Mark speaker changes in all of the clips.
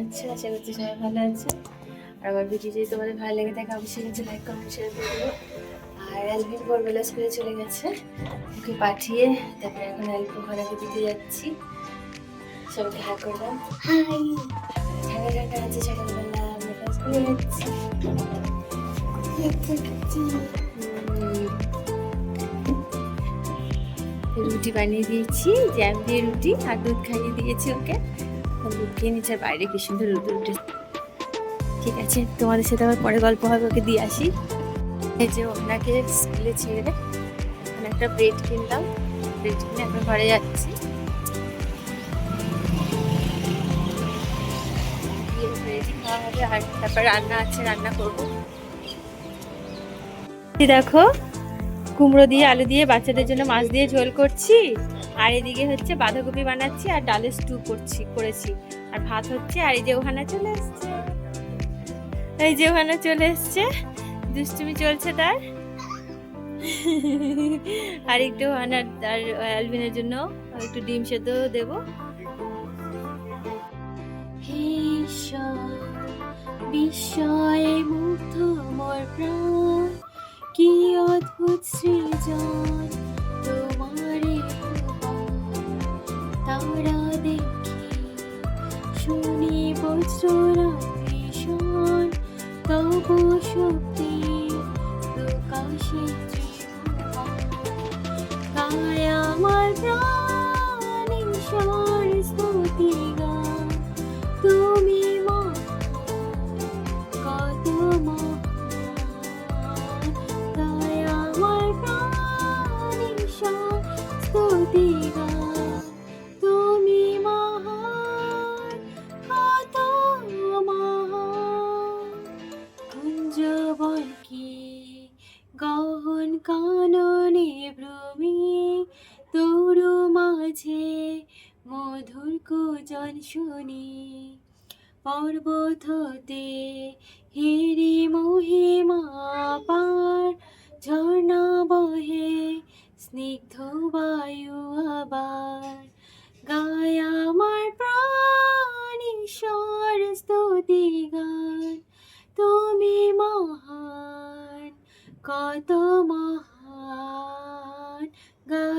Speaker 1: আছে আশা করছি সবাই ভালো আছে আর আমার ভিডিও যদি তোমাদের ভালো লেগে থাকে অবশ্যই কিন্তু লাইক কমেন্ট শেয়ার করে দেবো আর অ্যালবিন ভোরবেলা স্কুলে চলে গেছে। ওকে পাঠিয়ে তারপরে এখন অ্যালবিন ঘোরাকে দিতে যাচ্ছি। সবাইকে হাই করলাম হাই ঠান্ডা ঠান্ডা আছে সকালবেলা আমরা স্কুলে যাচ্ছি। রুটি বানিয়ে দিয়েছি জ্যাম দিয়ে রুটি আর দুধ খাইয়ে দিয়েছি ওকে। দুধ নিচ্ছে বাইরে কি সুন্দর রুটি উঠে ঠিক আছে, তোমাদের সাথে আবার পরে গল্প হবে, ওকে দিয়ে আসি। এই যে ওনাকে স্কুলে ছেড়ে এখন একটা ব্রেড কিনলাম, ব্রেড কিনে এখন ঘরে যাচ্ছি। খাওয়া হবে, আর তারপর রান্না আছে, রান্না করব। দেখো কুমড়ো দিয়ে, আলু দিয়ে, বাচ্চাদের জন্য মাছ দিয়ে ঝোল করছি। আর এদিকে হচ্ছে বাঁধাকপি বানাচ্ছি আর ডালের স্টু করছি, করেছি। আর ভাত হচ্ছে, আর এই যে ওখানে চলে এসছে। এই যে ওখানে চলে এসছে। দুষ্টুমি চলছে তার। আর একটু ওখানে তার অ্যালবিনের জন্য একটু ডিম সেদ্ধ দেবো। বিস্ময়ে মুগ্ধ মোর প্রাণ। কি অদ্ভুত সৃজন তোমারে তারা দেখি শুনি বজ্ররা ভীষণ, তব শক্তি প্রকাশে গায় আমার প্রাণ ঈশ্বর স্তুতি গান মধুর কুজন শুনি। পর্বত হতে হেরি মহিমা পার, ঝর্ণা বহে স্নিগ্ধ বায়ু আবার। গায় আমার প্রাণ স্তুতি গান, তুমি মহান, কত মহান। গায়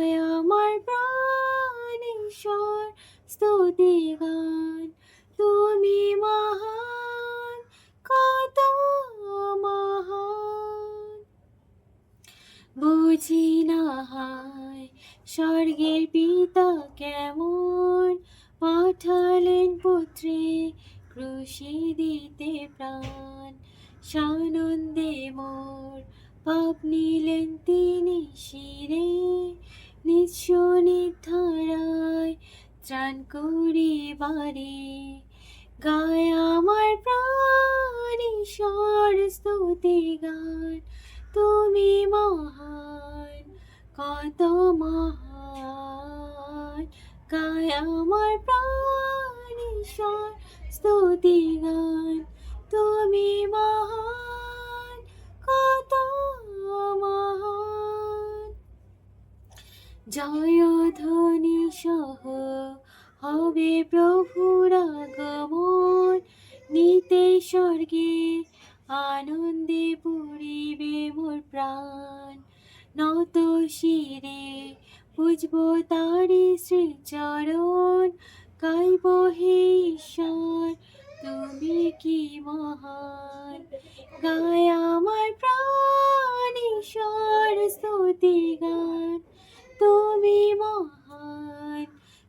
Speaker 1: গান তুমি মহান, কত মহান। বুঝি না হায়, স্বর্গের পিতা কেমন। পাঠালেন পুত্রে ক্রুশে দিতে প্রাণ। সানন্দে মোর পাপ নিলেন তিনি শিরে। নির্ধারায় ত্রাণ করিবারে গায় আমার প্রাণ, ঈশ্বর স্তুতি গান। তুমি মহান, কত মহান। গায় আমার প্রাণ, ঈশ্বর স্তুতি গান। তুমি মহান জয় ধ্বনি সহ হবে প্রভুর আগমন নিতে স্বর্গে আনন্দে পুরিবে মোর প্রাণ। নত শিরে বুঝব তারি শ্রীচরণ। গাইব হে ঈশ্বর, তুমি কি মহান? গায় আমার প্রাণ, ঈশ্বর, স্তুতি গান। তুমি মহান,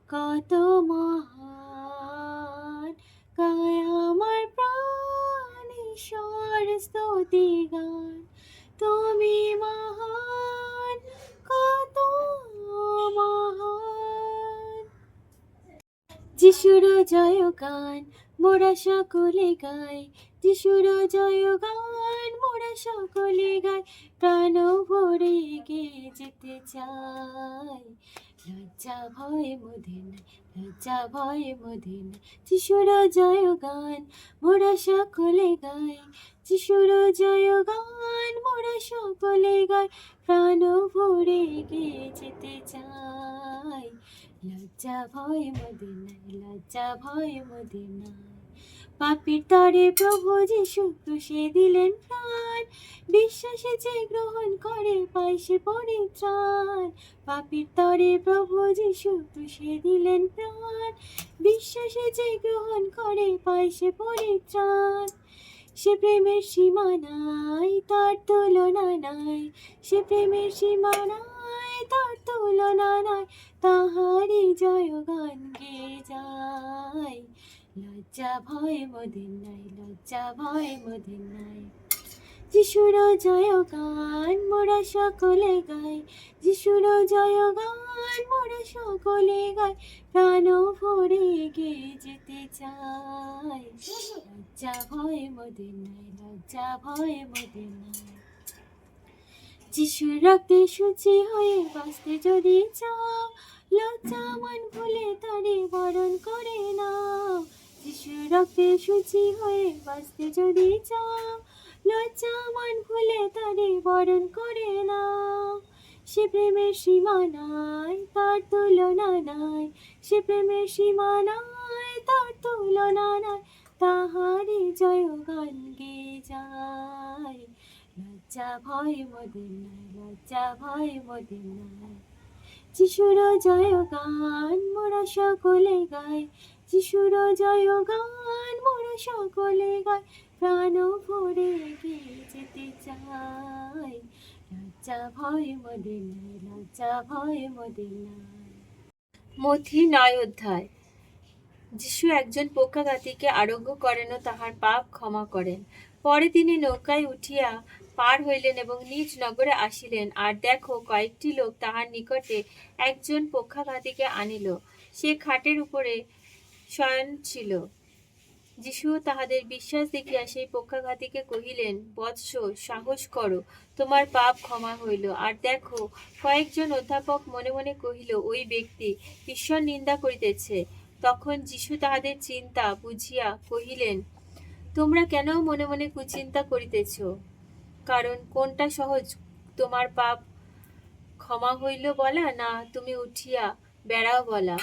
Speaker 1: কত মহান। গায় আমার প্রাণ, ঈশ্বর স্তুতি গান। তুমি মহান, কত মহান। যিশুর জয় গান, মোরা সকলে গায় যিশুর জয় গান সকলে গাই প্রাণ ভরে গিয়ে যেতে চাই লজ্জা ভয় মোদের নাই লজ্জা ভয় মোদের নাই যিশুর জয় গান মোরা সকলে গাই যিশুর জয় গান মোরা সকলে গাই প্রাণ ভরে গিয়ে যেতে চাই লজ্জা ভয় মোদের নাই লজ্জা ভয় মোদের নাই পাপির তরে প্রভু যিশু ক্রুশে দিলেন প্রাণ। বিশ্বাসে যে গ্রহণ করে পায় সে পরিত্রাণ। পাপির তরে প্রভু যিশু ক্রুশে দিলেন প্রাণ। বিশ্বাসে যে গ্রহণ করে পায় সে পরিত্রাণ। সে প্রেমের সীমা নাই, তার তুলনা নাই। সে প্রেমের সীমা নাই, তার তুলনা নাই। তাহারি জয় গান গে যায়। লজ্জা ভয় নাই, লজ্জা ভয় নাই। যিশুর জয় গান মোরা সকলে গাই, যিশুর জয় গান মোরা সকলে গাই। প্রাণ ভরে গে যেতে চাই। লজ্জা ভয় নাই, লজ্জা ভয় মোদের নাই। যিশুর রক্তে সূচি হয়ে বাঁচতে যদি চাও, লজ্জা মন ভুলে তারে বরণ করে নাও। যিশুর রক্তে সূচি হয়ে বাঁচতে যদি চাও লজ্জা মন ভুলে তারে বরণ করে নাও। সে প্রেমের সীমা নাই তার তুলনা নাই, সে প্রেমের সীমা নাই তার তুলনা নাই। তাহারে জয় গান গে যায়। লজ্জা ভয় মোদের নাই, লজ্জা ভয় মোদের নাই। যিশুর জয় গান মোরা সকলে গাই যিশুর জয় গান সকলে গাই প্রাণ ভরে গিয়ে যেতে চাই। লজ্জা ভয় লজ্জা ভয় মথি নয় অধ্যায় যিশু একজন পক্ষাঘাতীকে আরোগ্য করেন ও তাহার পাপ ক্ষমা করেন। পরে তিনি নৌকায় উঠিয়া পার হইলেন এবং নিজ নগরে আসিলেন। আর দেখো, কয়েকটি লোক তাহার নিকটে একজন পক্ষাঘাতীকে আনিল। সে খাটের উপরে শয়ন ছিল। যিশু তাহাদের বিশ্বাস দেখিয়া সেই পক্ষাঘাতীকে কহিলেন, বৎস, সাহস করো, তোমার পাপ ক্ষমা হইল। আর দেখো, কয়েকজন অধ্যাপক মনে মনে কহিল, ওই ব্যক্তি ঈশ্বর নিন্দা করিতেছে। তখন যিশু তাহাদের চিন্তা বুঝিয়া কহিলেন, তোমরা কেন মনে মনে কুচিন্তা করিতেছ? কারণ কোনটা সহজ, তোমার পাপ ক্ষমা হইল বলা না তুমি উঠিয়া বেড়াও বলা?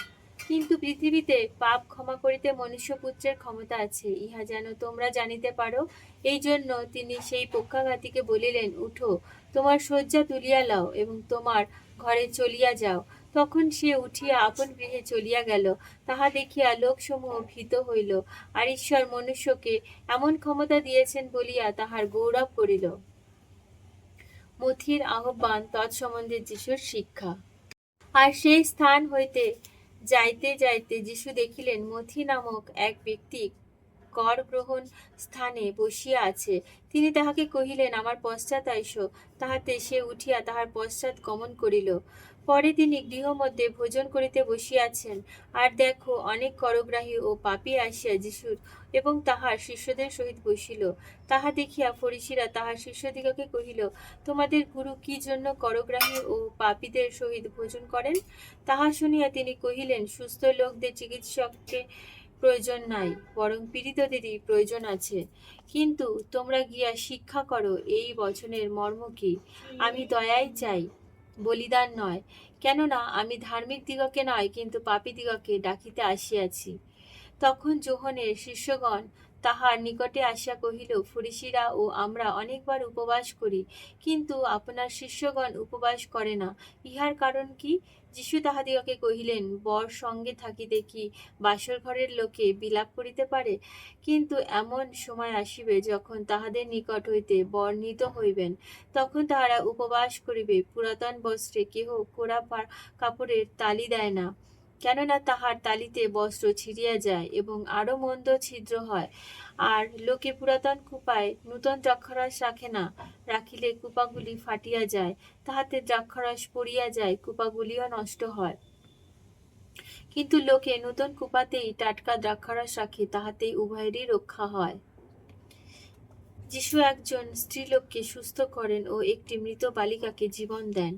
Speaker 1: কিন্তু পৃথিবীতে পাপ ক্ষমা করিতে মনুষ্যপুত্রের ক্ষমতা আছে। ইহা যেন তোমরা জানিতে পারো। এই জন্য তিনি সেই পক্ষাঘাতীকে বলিলেন, উঠো, তোমার শয্যা তুলিয়া লও এবং তোমার ঘরে চলিয়া যাও। তখন সে উঠিয়া আপন গৃহে চলিয়া গেল। তাহা দেখিয়া লোকসমূহ ভীত হইল। আর ঈশ্বর মনুষ্যকে এমন ক্ষমতা দিয়েছেন বলিয়া তাহার গৌরব করিল। মথির আহ্বান তৎসম্বন্ধে যিশুর শিক্ষা। আর সেই স্থান হইতে যাইতে যাইতে যিশু দেখিলেন মথি নামক এক ব্যক্তি কর গ্রহণ স্থানে বসিয়া আছে। তিনি তাহাকে কহিলেন, আমার পশ্চাৎ আইস। তাহাতে সে উঠিয়া তাহার পশ্চাৎ গমন করিল। পরে তিনি গৃহমধ্যে ভোজন করিতে বসিয়াছেন। আর দেখো, অনেক করগ্রাহী ও পাপী আসিয়া যিশুর এবং তাহার শিষ্যদের সহিত বসিল। তাহা দেখিয়া ফরিসিরা তাহার শিষ্যদিগকে কহিল, তোমাদের গুরু কি জন্য করগ্রাহী ও পাপীদের সহিত ভোজন করেন? তাহা শুনিয়া তিনি কহিলেন, সুস্থ লোকদের চিকিৎসককে প্রয়োজন নাই, বরং পীড়িতদেরই প্রয়োজন আছে। কিন্তু তোমরা গিয়া শিক্ষা করো, এই বচনের মর্ম কি? আমি দয়াই চাই বলিদান নয়। কেননা আমি ধার্মিক দিগকে নয় কিন্তু পাপী দিগকে ডাকিতে আসিয়াছি। তখন যোহনের শিষ্যগণ তাহার নিকটে আসিয়া কহিল, ফরিসিরা ও আমরা অনেকবার উপবাস করি, কিন্তু আপনার শিষ্যগণ উপবাস করে না। ইহার কারণ কি? যিশু তাহাদিগকে কহিলেন, বর সঙ্গে থাকিতে কি বাসর ঘরের লোকে বিলাপ করিতে পারে? কিন্তু এমন সময় আসিবে যখন তাহাদের নিকট হইতে বর নিত হইবেন। তখন তাহারা উপবাস করিবে, পুরাতন বস্ত্রে কেহ পা- কাপড়ের তালি দেয় না। কেননা তাহার তালিতে বস্ত্র ছিঁড়িয়া যায় এবং আরও মন্দ ছিদ্র হয়। আর লোকে পুরাতন কুপায় নূতন দ্রাক্ষারস রাখে না, রাখিলে কুপাগুলি ফাটিয়া যায়, তাহাতে দ্রাক্ষারস পড়িয়া যায়, কুপাগুলিও নষ্ট হয়। কিন্তু লোকে নূতন কুপাতেই টাটকা দ্রাক্ষারস রাখে, তাহাতেই উভয়েরই রক্ষা হয়। যিশু একজন স্ত্রীলোককে সুস্থ করেন ও একটি মৃত বালিকাকে জীবন দেন।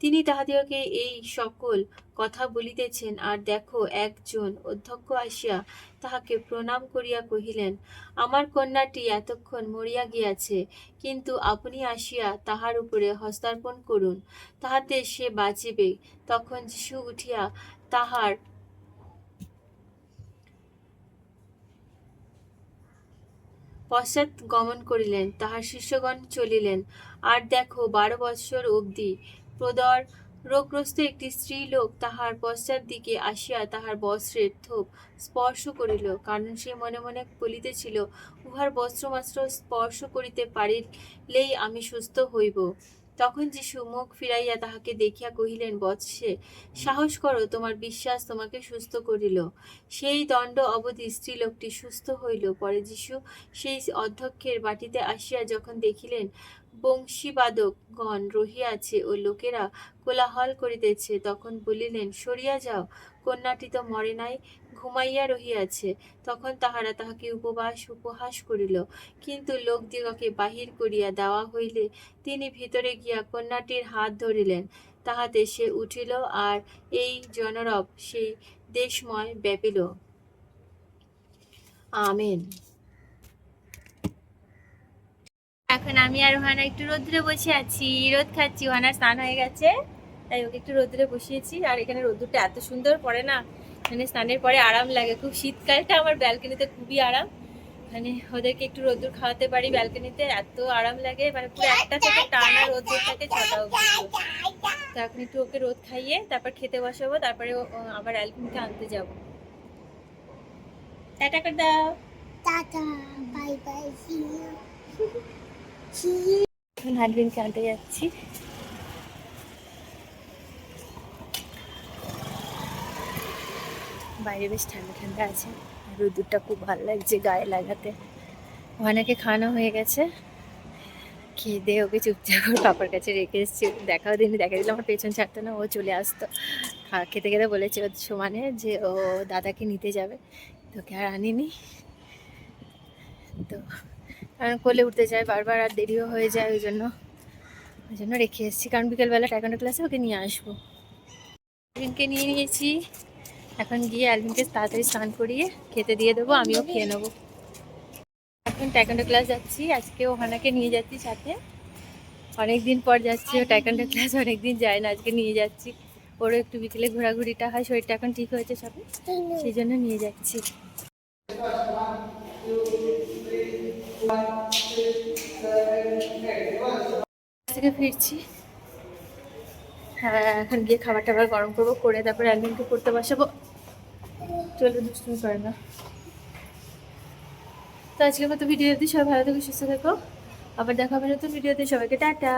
Speaker 1: তিনি তাহাদিগকে এই সকল কথা বলিতেছেন, আর দেখো, একজন অধ্যক্ষ আসিয়া তাহাকে প্রণাম করিয়া কহিলেন, আমার কন্যাটি এতক্ষণ মরিয়া গিয়াছে, কিন্তু আপনি আসিয়া তাহার উপরে হস্তার্পণ করুন, তাহাতে সে বাঁচিবে। তখন যিশু উঠিয়া তাহার পশ্চাৎ গমন করিলেন, তাহার শিষ্যগণ চলিলেন। আর দেখো, বারো বৎসর অবধি প্রদর রোগগ্রস্ত একটি স্ত্রী লোক তাহার পশ্চাৎ দিকে আসিয়া তাহার বস্ত্রের থোপ স্পর্শ করিল, কারণ সে মনে মনে বলিতেছিল, উহার বস্ত্রমাত্র স্পর্শ করিতে পারিলেই আমি সুস্থ হইব। তখন যিশু মুখ ফিরাইয়া তাহাকে দেখিয়া কহিলেন, বৎসে, সাহস করো, তোমার বিশ্বাস তোমাকে সুস্থ করিল। সেই দণ্ড অবধি স্ত্রীলোকটি সুস্থ হইল। পরে যিশু সেই অধ্যক্ষের বাটিতে আসিয়া যখন দেখিলেন, বংশীবাদকগণ রহিয়াছে ও লোকেরা কোলাহল করিতেছে, তখন বলিলেন, সরিয়া যাও কন্যাটি তো মরে নাই, ঘুমাইয়া রহিয়াছে। তখন তাহারা তাহাকে উপবাস, উপহাস করিল। কিন্তু লোকদিগকে বাহির করিয়া দেওয়া হইলে তিনি ভিতরে গিয়া কন্যাটির হাত ধরিলেন। তাহাতে সে উঠিল আর এই জনরব, সেই দেশময় ব্যাপিল। আমেন। এখন আমি আর ওহানা একটু রোদ্রে বসে আছি। রোদ খাচ্ছি ওহানা স্নান হয়ে গেছে। তাই ওকে একটু রোদ্রে বসিয়েছি। আর এখানে রোদ্দুরটা এত সুন্দর পড়ে না মানে স্নানের পরে আরাম লাগে। খুব শীতকালটা আমার ব্যালকনিতে খুবই আরাম। মানে ওদেরকে একটু রোদ্দুর খাওয়াতে পারি ব্যালকনিতে এত আরাম লাগে। মানে পুরো একটা থেকে টানা রোদ্দুর থাকে ছটা তো এখন একটু ওকে রোদ খাইয়ে তারপর খেতে বসাবো তারপরে আবার অ্যালকুমকে আনতে যাব। টাটা করে দাও।
Speaker 2: Tata bye bye see you
Speaker 1: আনতে যাচ্ছি। বাইরে বেশ ঠান্ডা ঠান্ডা আছে। আর রোদ্দুরটা খুব ভালো লাগছে গায়ে লাগাতে। ওখানেকে খাওয়ানো হয়ে গেছে। খেয়ে দিয়ে ওকে চুপচাপ ওর পাপার কাছে রেখে এসেছি। দেখাও দিনই দেখা দিলে আমার পেছন ছাড়তো না, ও চলে আসতো। খেতে খেতে বলেছে ওর সমানে যে ও দাদাকে নিতে যাবে। তোকে আর আনিনি। তো কারণ কোলে উঠতে যায়, বারবার আর দেরিও হয়ে যায় ওই জন্য। ওই জন্য রেখে এসেছি। কারণ বিকেলবেলা টাইকান্ডো ক্লাসে ওকে নিয়ে আসব। অ্যালভিনকে নিয়ে নিয়েছি। এখন গিয়ে অ্যালভিনকে তাড়াতাড়ি স্নান করিয়ে খেতে দিয়ে দেবো, আমিও খেয়ে নেব। এখন টাইকান্ডো ক্লাস যাচ্ছি, আজকে ওহানাকে নিয়ে যাচ্ছি সাথে। অনেক দিন পর যাচ্ছি, ও টাইকান্ডো ক্লাস অনেক দিন যায় না, আজকে নিয়ে যাচ্ছি। ওরও একটু বিকেলে ঘোরাঘুরিটা হয়, শরীরটা এখন ঠিক হয়েছে সবে, সেই জন্য নিয়ে যাচ্ছি। থেকে ফিরছি। হ্যাঁ এখন গিয়ে খাবার টাবার গরম করব, করে তারপর অ্যালবিনকে পড়তে বসাবো। চলে দুষ্টুমি করে না। তো আজকের মতো ভিডিও সবাই ভালো থেকে, সুস্থ থাকো। আবার দেখা হবে নতুন ভিডিওতে। সবাইকে টাটা।